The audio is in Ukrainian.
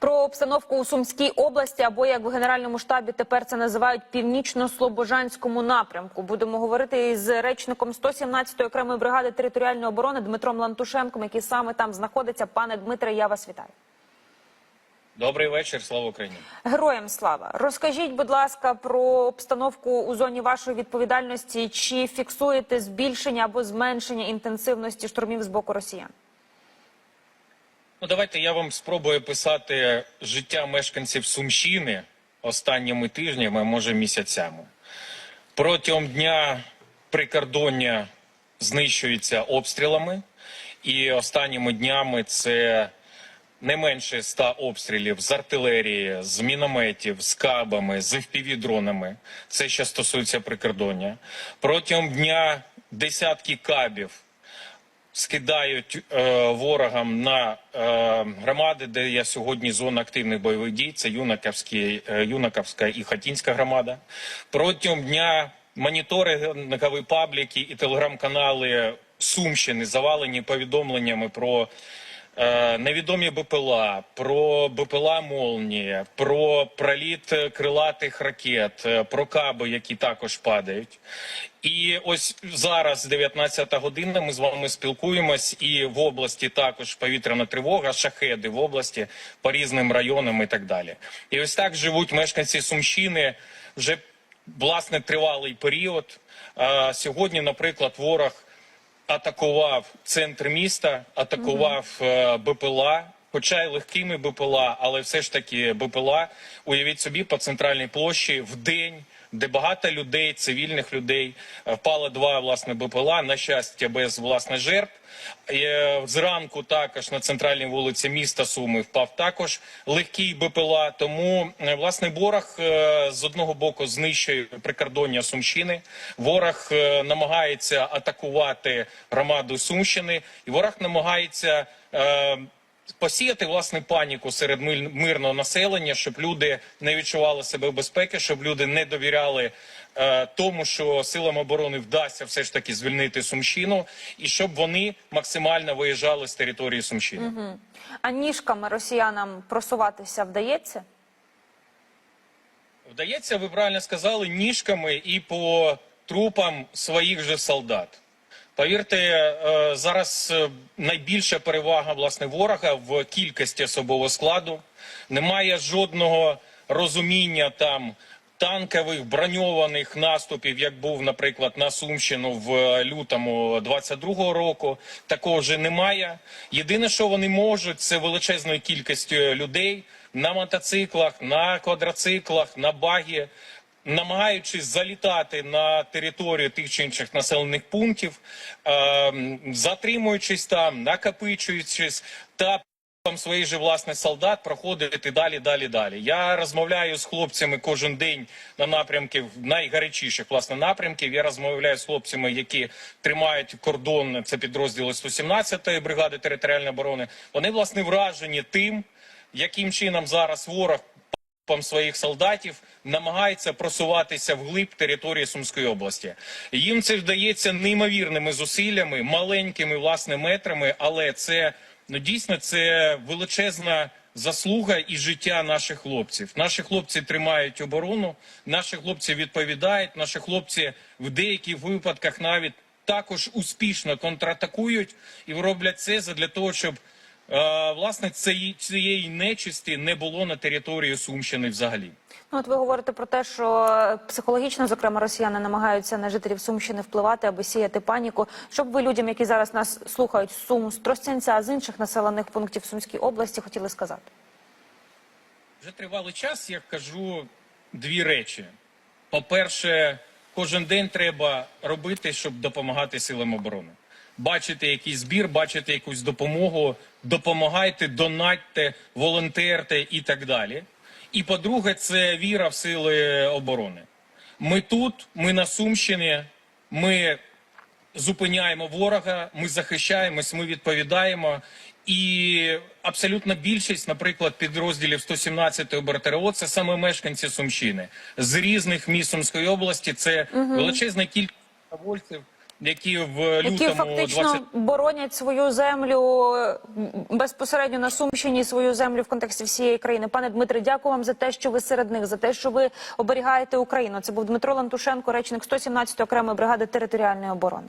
Про обстановку у Сумській області або як в Генеральному штабі тепер це називають північно-слобожанському напрямку. Будемо говорити із речником 117-ї окремої бригади територіальної оборони Дмитром Лантушенком, який саме там знаходиться. Пане Дмитре, я вас вітаю. Добрий вечір, слава Україні. Героям слава. Розкажіть, будь ласка, про обстановку у зоні вашої відповідальності. Чи фіксуєте збільшення або зменшення інтенсивності штурмів з боку росіян? Ну давайте я вам спробую писати життя мешканців Сумщини останніми тижнями, може місяцями. Протягом дня прикордоння знищується обстрілами, і останніми днями це не менше 100 обстрілів з артилерії, з мінометів, з кабами, з FPV-дронами. Це що стосується прикордоння. Протягом дня десятки кабів скидають е, ворогам на е, громади, де є сьогодні зона активних бойових дій. Це Юнаковські, е, Юнаковська і Хатінська громада. Протягом дня моніторингові пабліки і телеграм-канали Сумщини завалені повідомленнями про е, невідомі БПЛА, про БПЛА «Молнія», про проліт е, крилатих ракет, е, про каби, які також падають. І ось зараз, 19 година, ми з вами спілкуємось, і в області також повітряна тривога, шахеди в області по різним районам і так далі. І ось так живуть мешканці Сумщини вже власне тривалий період. А сьогодні, наприклад, ворог атакував центр міста, атакував е, БПЛА. Хоча й легкими БПЛА, але все ж таки БПЛА, уявіть собі, по центральній площі в день, де багато людей, цивільних людей, е, впало два власне БПЛА, на щастя, без власне жертв. Е, Зранку також на центральній вулиці міста Суми впав також легкий БПЛА. Тому е, власне ворог з одного боку знищує прикордоння Сумщини. Ворог намагається атакувати громаду Сумщини, і ворог намагається. Посіяти власне паніку серед мирного населення, щоб люди не відчували себе в безпеці, щоб люди не довіряли е, тому, що силам оборони вдасться все ж таки звільнити Сумщину, і щоб вони максимально виїжджали з території Сумщини. А ніжками росіянам просуватися вдається? Вдається, ви правильно сказали, ніжками і по трупам своїх же солдат. Повірте, е, зараз е, найбільша перевага власне ворога в кількості особового складу. Немає жодного розуміння там танкових броньованих наступів, як був, наприклад, на Сумщину в е, лютому 22-го року. Такого вже немає. Єдине, що вони можуть, це величезною кількістю людей на мотоциклах, на квадроциклах, на багі намагаючись залітати на територію тих чи інших населених пунктів, е, затримуючись там, накопичуючись та там своїх же власне солдат проходити далі, далі, далі. Я розмовляю з хлопцями кожен день на напрямків найгарячіших власне напрямків. Я розмовляю з хлопцями, які тримають кордон. Це підрозділи 117-ї бригади територіальної оборони. Вони власне вражені тим, яким чином зараз ворог своїх солдатів намагається просуватися вглиб території Сумської області. Їм це вдається неймовірними зусиллями, маленькими власне метрами, але це ну дійсно це величезна. Заслуга і життя наших хлопців. Наші хлопці тримають оборону, наші хлопці відповідають. Наші хлопці в деяких випадках навіть також успішно контратакують і роблять це для того, щоб власне цієї, нечисті не було на території Сумщини взагалі. Ну, от ви говорите про те, що психологічно, зокрема, росіяни намагаються на жителів Сумщини впливати, аби сіяти паніку. Що б ви людям, які зараз нас слухають з Сум, з Тростянця, а з інших населених пунктів Сумської області, хотіли сказати? Вже тривалий час я кажу дві речі. По-перше, кожен день треба робити, щоб допомагати силам оборони. Бачите якийсь збір, бачите якусь допомогу, допомагайте, донатьте, волонтерте і так далі. І по-друге, це віра в сили оборони. Ми тут, ми на Сумщині, ми зупиняємо ворога, ми захищаємось, ми відповідаємо. І абсолютна більшість, наприклад, підрозділів 117-ї БРТРО – це саме мешканці Сумщини з різних міст Сумської області. Це величезна кількість добровольців, які в які фактично 20... боронять свою землю безпосередньо на Сумщині, свою землю в контексті всієї країни. Пане Дмитре, дякую вам за те, що ви серед них, за те, що ви оберігаєте Україну. Це був Дмитро Лантушенко, речник 117 окремої бригади територіальної оборони.